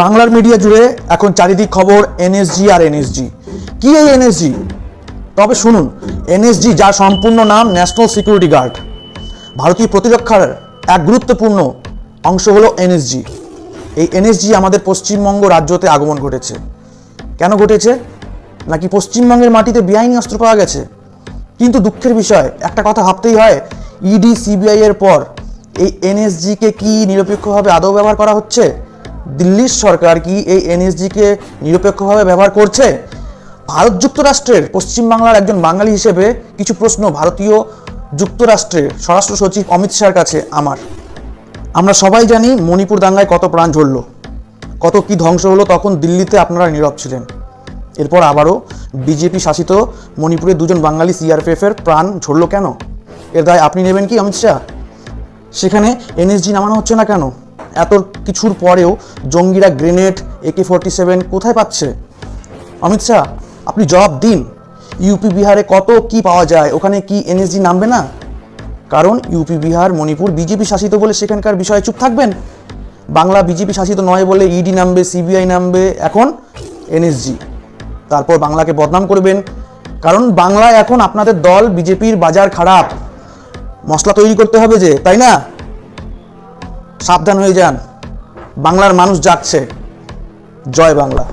বাংলার মিডিয়া জুড়ে এখন চারিদিক খবর এনএসজি আর এনএসজি কি এই এনএসজি তবে শুনুন এনএসজি যার সম্পূর্ণ নাম ন্যাশনাল সিকিউরিটি গার্ড ভারতীয় প্রতিরক্ষার এক গুরুত্বপূর্ণ অংশ হলো এনএসজি এই এনএসজি আমাদের পশ্চিমবঙ্গ রাজ্যতে আগমন ঘটেছে। কেন ঘটেছে? নাকি পশ্চিমবঙ্গের মাটিতে বেআইনি অস্ত্র পাওয়া গেছে? কিন্তু দুঃখের বিষয়, একটা কথা ভাবতেই হয় ইডি সিবিআই এর পর এই এনএসজিকে কি নিরপেক্ষভাবে আদৌ ব্যবহার করা হচ্ছে? দিল্লির সরকার কি এই এনএসজিকে নিরপেক্ষভাবে ব্যবহার করছে? ভারত যুক্তরাষ্ট্রের পশ্চিমবাংলার একজন বাঙালি হিসেবে কিছু প্রশ্ন ভারতীয় যুক্তরাষ্ট্রের স্বরাষ্ট্র সচিব অমিত শাহর কাছে আমার। আমরা সবাই জানি মণিপুর দাঙ্গায় কত প্রাণ ঝরল, কত কি ধ্বংস হলো তখন দিল্লিতে আপনারা নীরব ছিলেন। এরপর আবারও বিজেপি শাসিত মণিপুরে দুজন বাঙালি সিআরপিএফের প্রাণ ঝরল কেন? এর দায় আপনি নেবেন কি অমিত শাহ? সেখানে এনএসজি নামানো হচ্ছে না কেন? এত কিছুর পরেও জঙ্গিরা গ্রেনেড একে ফোরটি সেভেন কোথায় পাচ্ছে? অমিত শাহ, আপনি জবাব দিন। ইউপি বিহারে কত কি পাওয়া যায়? ওখানে কি এনএসজি নামবে না? কারণ ইউপি বিহার, মণিপুর বিজেপি শাসিত বলে সেখানকার বিষয়ে চুপ থাকবেন। বাংলা বিজেপি শাসিত নয় বলে ইডি নামবে সিবিআই নামবে, এখন এনএসজি তারপর বাংলাকে বদনাম করবেন। কারণ বাংলায় এখন আপনাদের দল বিজেপির বাজার খারাপ। মশলা তৈরি করতে হবে যে, তাই না? সাবধান হয়ে যান। বাংলার মানুষ যাচ্ছে জয় বাংলা।